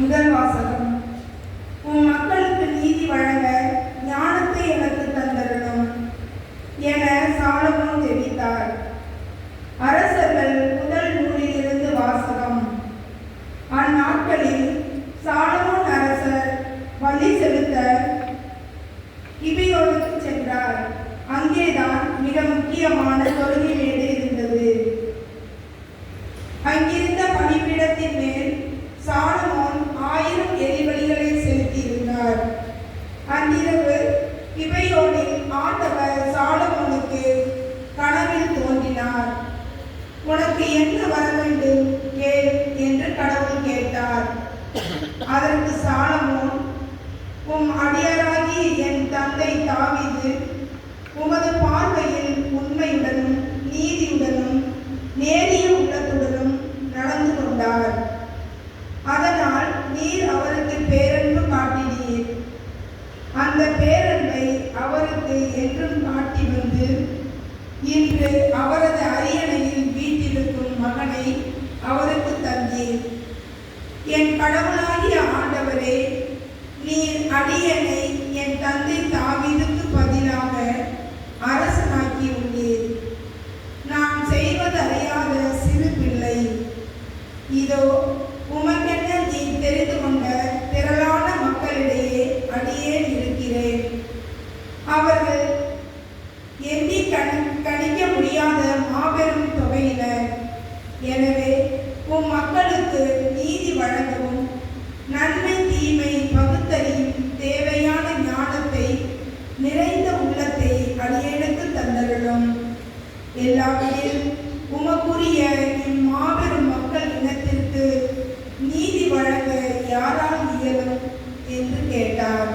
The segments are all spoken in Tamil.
முதல் வாசகம். உன் மக்களுக்கு நீதி வழங்க ஞானத்தை எனக்கு தந்தரணும் என சாலமும் தெரிவித்தார். அரசர்கள் முதல் நூலிலிருந்து வாசகம். அந்நாட்களில் சாலமோன் அரசர் வழி செலுத்த கிபியோனுக்கு சென்றார். அங்கேதான் மிக முக்கியமான தொழுகை மேடை இருந்தது. அங்கிருந்த பணிப்பிடத்தின் மேல் உனக்கு என்ன வர வேண்டும்? கேள் என்று கடவுள் கேட்டார். அதற்கு சாலமோன் உம் அடியாராகி என் தந்தை தாவிது உமது பார்வையில் உண்மையுடனும் நீதியுடனும் நேரிய உள்ளத்துடனும் நடந்து கொண்டார். அதனால் நீர் அவருக்கு பேரன்பு காட்டினீர். அந்த பேரன்பை அவருக்கு என்றும் காட்டி வந்து இன்று அவரது அரியணை மகனை அவருக்கு தந்தீர். என் கடவுளாகிய ஆண்டவரே நீர் அடியனை என் தந்தை தாவீதுக்கு பதிலாக அரசனாக்கி உள்ளீர். நான் செய்வதறியாத சிறு பிள்ளை. இதோ உமக்கென நீ தெரிந்து கொண்ட எனவே உம் மக்களுக்கு நீதி வழங்கவும் நன்மை தீமை பகுத்தறியும் தேவையான ஞானத்தை நிறைந்த உள்ளத்தை அடியேனுக்கு தந்தருளும். எல்லாவற்றில் உமக்குரிய இம்மாபெரும் மக்கள் இனத்திற்கு நீதி வழங்க யாரால் இயலும் என்று கேட்டார்.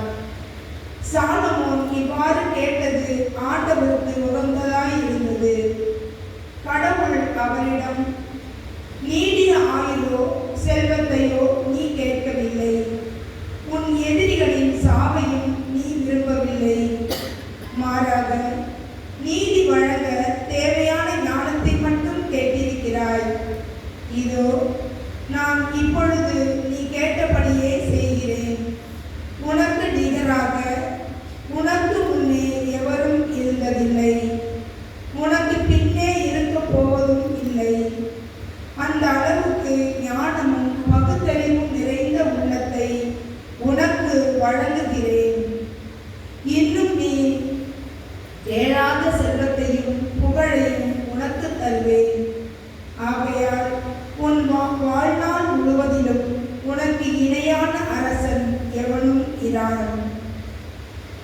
சாலமோன் இவ்வாறு கேட்டது ஆண்டவர் மாறாக நீதி வழங்க தேவையான ஞானத்தை மட்டும் கேட்டிருக்கிறாய். இதோ நான் இப்பொழுது நீ கேட்டபடியே